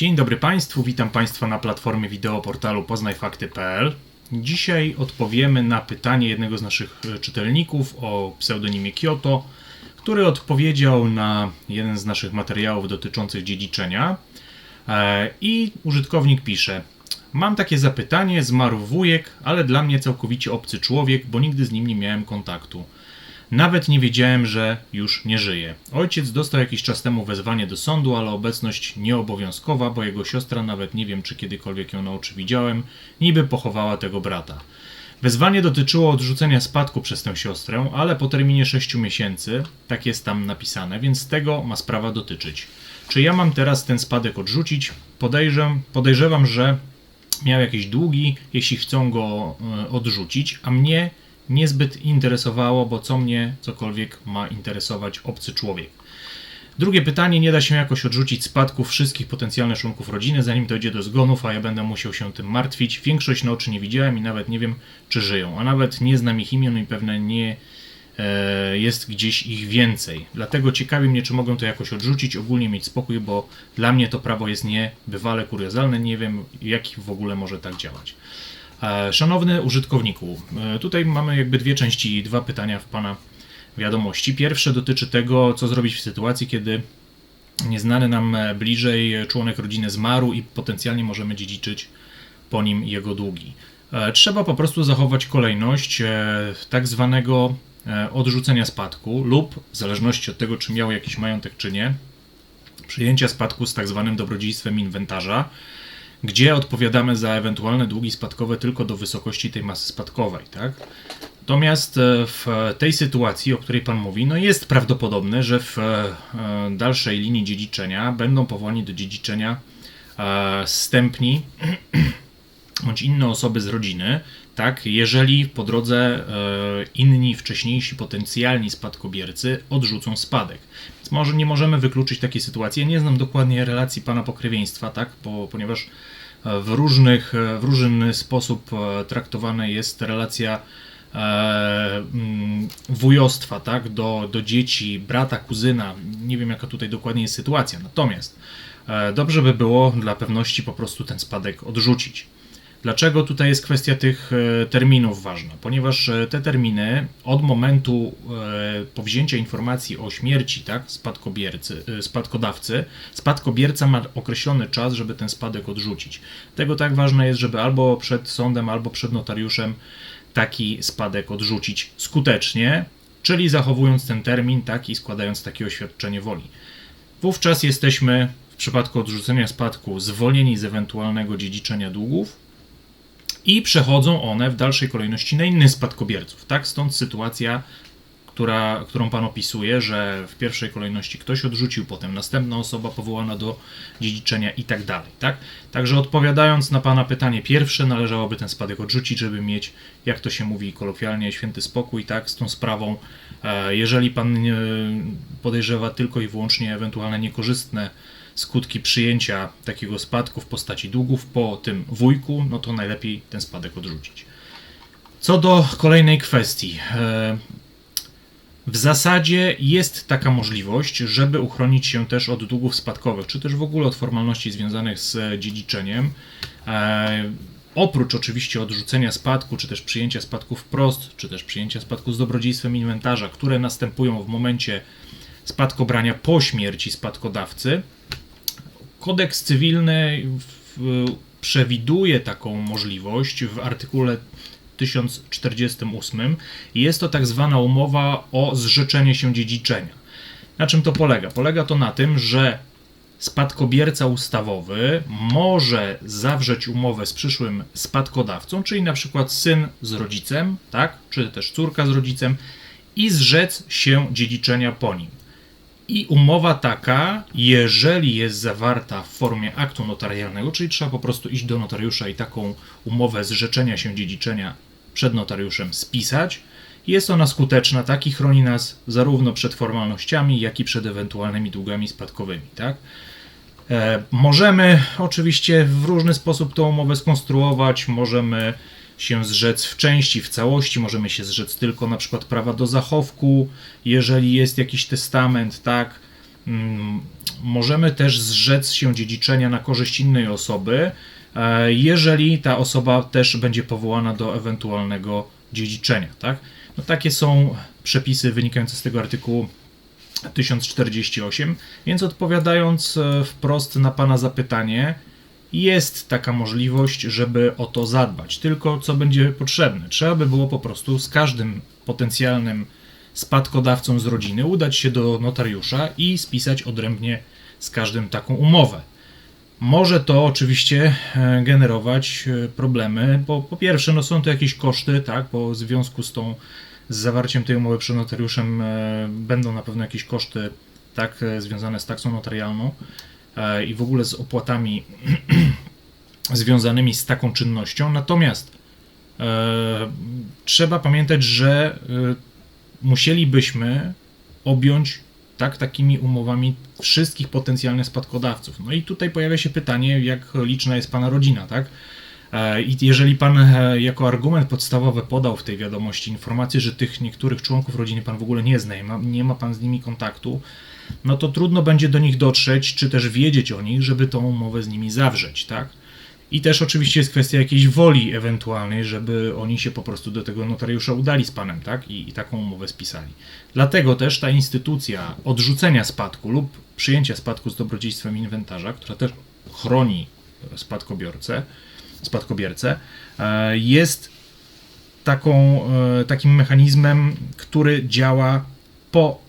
Dzień dobry Państwu, witam Państwa na platformie wideo portalu poznajfakty.pl. Dzisiaj odpowiemy na pytanie jednego z naszych e, czytelników o pseudonimie Kyoto, który odpowiedział na jeden z naszych materiałów dotyczących dziedziczenia. E, I użytkownik pisze: Mam takie zapytanie, zmarł wujek, ale dla mnie całkowicie obcy człowiek, bo nigdy z nim nie miałem kontaktu. Nawet nie wiedziałem, że już nie żyje. Ojciec dostał jakiś czas temu wezwanie do sądu, ale obecność nieobowiązkowa, bo jego siostra, nawet nie wiem czy kiedykolwiek ją na oczy widziałem, niby pochowała tego brata. Wezwanie dotyczyło odrzucenia spadku przez tę siostrę, ale po terminie 6 miesięcy, tak jest tam napisane, więc tego ma sprawa dotyczyć. Czy ja mam teraz ten spadek odrzucić? Podejrzewam, podejrzewam że miał jakieś długi, jeśli chcą go e, odrzucić, a mnie niezbyt interesowało, bo co mnie cokolwiek ma interesować obcy człowiek. Drugie pytanie, nie da się jakoś odrzucić spadków wszystkich potencjalnych członków rodziny, zanim dojdzie do zgonów, a ja będę musiał się tym martwić. Większość na oczy nie widziałem i nawet nie wiem, czy żyją, a nawet nie znam ich imion i pewnie nie e, jest gdzieś ich więcej. Dlatego ciekawi mnie, czy mogę to jakoś odrzucić, ogólnie mieć spokój, bo dla mnie to prawo jest niebywale kuriozalne, nie wiem, jak w ogóle może tak działać. E, Szanowny użytkowniku, e, tutaj mamy jakby dwie części, dwa pytania w Pana wiadomości. Pierwsze dotyczy tego, co zrobić w sytuacji, kiedy nieznany nam e, bliżej członek rodziny zmarł i potencjalnie możemy dziedziczyć po nim jego długi. Trzeba po prostu zachować kolejność tak zwanego odrzucenia spadku lub, w zależności od tego, czy miał jakiś majątek, czy nie, przyjęcia spadku z tak zwanym dobrodziejstwem inwentarza, gdzie odpowiadamy za ewentualne długi spadkowe tylko do wysokości tej masy spadkowej, tak? Natomiast e, w tej sytuacji, o której Pan mówi, no jest prawdopodobne, że w e, dalszej linii dziedziczenia będą powołani do dziedziczenia e, stępni bądź inne osoby z rodziny, tak, jeżeli po drodze e, inni wcześniejsi potencjalni spadkobiercy odrzucą spadek. Więc może nie możemy wykluczyć takiej sytuacji. Ja nie znam dokładnie relacji pana pokrewieństwa, tak, bo, ponieważ e, w, różnych, e, w różny sposób traktowana jest relacja mm, wujostwa, tak, do, do dzieci, brata, kuzyna. Nie wiem, jaka tutaj dokładnie jest sytuacja. Natomiast dobrze by było dla pewności po prostu ten spadek odrzucić. Dlaczego tutaj jest kwestia tych e, terminów ważna? Ponieważ e, te terminy od momentu e, powzięcia informacji o śmierci tak, spadkobiercy, spadkodawcy, spadkobierca ma określony czas, żeby ten spadek odrzucić. Tego tak ważne jest, żeby albo przed sądem, albo przed notariuszem taki spadek odrzucić skutecznie, czyli zachowując ten termin tak, i składając takie oświadczenie woli. Wówczas jesteśmy w przypadku odrzucenia spadku zwolnieni z ewentualnego dziedziczenia długów, i przechodzą one w dalszej kolejności na innych spadkobierców. Tak, stąd sytuacja, która, którą Pan opisuje, że w pierwszej kolejności ktoś odrzucił, potem następna osoba powołana do dziedziczenia i tak dalej. Tak? Także odpowiadając na Pana pytanie pierwsze, należałoby ten spadek odrzucić, żeby mieć, jak to się mówi kolokwialnie, święty spokój, tak, z tą sprawą. E, Jeżeli Pan e, podejrzewa tylko i wyłącznie ewentualne niekorzystne skutki przyjęcia takiego spadku w postaci długów po tym wujku, no to najlepiej ten spadek odrzucić. Co do kolejnej kwestii. e, W zasadzie jest taka możliwość, żeby uchronić się też od długów spadkowych, czy też w ogóle od formalności związanych z dziedziczeniem. E, Oprócz oczywiście odrzucenia spadku, czy też przyjęcia spadku wprost, czy też przyjęcia spadku z dobrodziejstwem inwentarza, które następują w momencie spadkobrania po śmierci spadkodawcy, Kodeks cywilny przewiduje taką możliwość w artykule 1048. Jest to tak zwana umowa o zrzeczenie się dziedziczenia. Na czym to polega? Polega to na tym, że spadkobierca ustawowy może zawrzeć umowę z przyszłym spadkodawcą, czyli na przykład syn z rodzicem, tak, czy też córka z rodzicem i zrzec się dziedziczenia po nim. I umowa taka, jeżeli jest zawarta w formie aktu notarialnego, czyli trzeba po prostu iść do notariusza i taką umowę zrzeczenia się dziedziczenia przed notariuszem spisać, jest ona skuteczna, tak i chroni nas zarówno przed formalnościami, jak i przed ewentualnymi długami spadkowymi, tak? E, możemy oczywiście w różny sposób tą umowę skonstruować, możemy się zrzec w części, w całości, możemy się zrzec tylko na przykład prawa do zachowku, jeżeli jest jakiś testament, tak, Mm, Możemy też zrzec się dziedziczenia na korzyść innej osoby, e, jeżeli ta osoba też będzie powołana do ewentualnego dziedziczenia. Tak? No, takie są przepisy wynikające z tego artykułu 1048, więc odpowiadając e, wprost na Pana zapytanie, jest taka możliwość, żeby o to zadbać. Tylko co będzie potrzebne? Trzeba by było po prostu z każdym potencjalnym spadkodawcą z rodziny udać się do notariusza i spisać odrębnie z każdym taką umowę. Może to oczywiście e, generować e, problemy, bo po pierwsze no są to jakieś koszty, tak, bo w związku z tą z zawarciem tej umowy przed notariuszem e, będą na pewno jakieś koszty tak związane z taksą notarialną i w ogóle z opłatami związanymi z taką czynnością. Natomiast e, trzeba pamiętać, że e, musielibyśmy objąć tak takimi umowami wszystkich potencjalnych spadkodawców. No i tutaj pojawia się pytanie, jak liczna jest pana rodzina, tak? E, I jeżeli pan e, jako argument podstawowy podał w tej wiadomości informację, że tych niektórych członków rodziny pan w ogóle nie zna, nie ma pan z nimi kontaktu, no to trudno będzie do nich dotrzeć, czy też wiedzieć o nich, żeby tą umowę z nimi zawrzeć, tak? I też oczywiście jest kwestia jakiejś woli ewentualnej, żeby oni się po prostu do tego notariusza udali z panem, tak? I, i taką umowę spisali. Dlatego też ta instytucja odrzucenia spadku lub przyjęcia spadku z dobrodziejstwem inwentarza, która też chroni spadkobiorcę, spadkobiercę, e, jest taką, e, takim mechanizmem, który działa po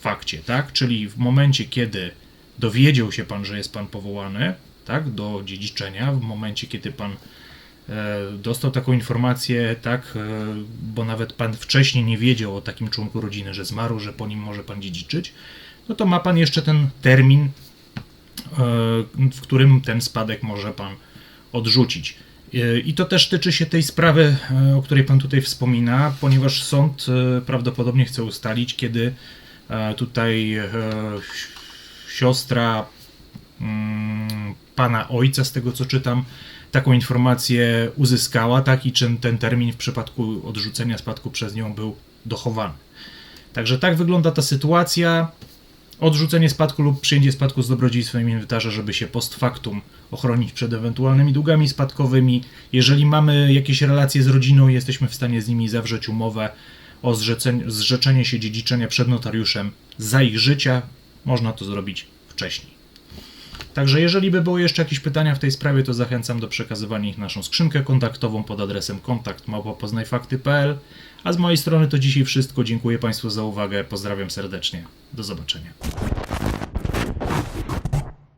fakcie, tak? Czyli w momencie, kiedy dowiedział się pan, że jest pan powołany, tak, do dziedziczenia, w momencie, kiedy pan e, dostał taką informację, tak, bo nawet pan wcześniej nie wiedział o takim członku rodziny, że zmarł, że po nim może pan dziedziczyć, no to ma pan jeszcze ten termin, w którym ten spadek może pan odrzucić. E, I to też tyczy się tej sprawy, e, o której Pan tutaj wspomina, ponieważ sąd e, prawdopodobnie chce ustalić, kiedy tutaj siostra mm, Pana ojca, z tego co czytam, taką informację uzyskała, tak, i czy ten termin w przypadku odrzucenia spadku przez nią był dochowany. Także tak wygląda ta sytuacja odrzucenie spadku lub przyjęcie spadku z dobrodziejstwem inwentarza, żeby się post factum ochronić przed ewentualnymi długami spadkowymi. Jeżeli mamy jakieś relacje z rodziną, jesteśmy w stanie z nimi zawrzeć umowę o zrzeczenie się dziedziczenia przed notariuszem za ich życia. Można to zrobić wcześniej. Także jeżeli by były jeszcze jakieś pytania w tej sprawie, to zachęcam do przekazywania ich na naszą skrzynkę kontaktową pod adresem kontakt.poznajfakty.pl A z mojej strony to dzisiaj wszystko. Dziękuję Państwu za uwagę. Pozdrawiam serdecznie. Do zobaczenia.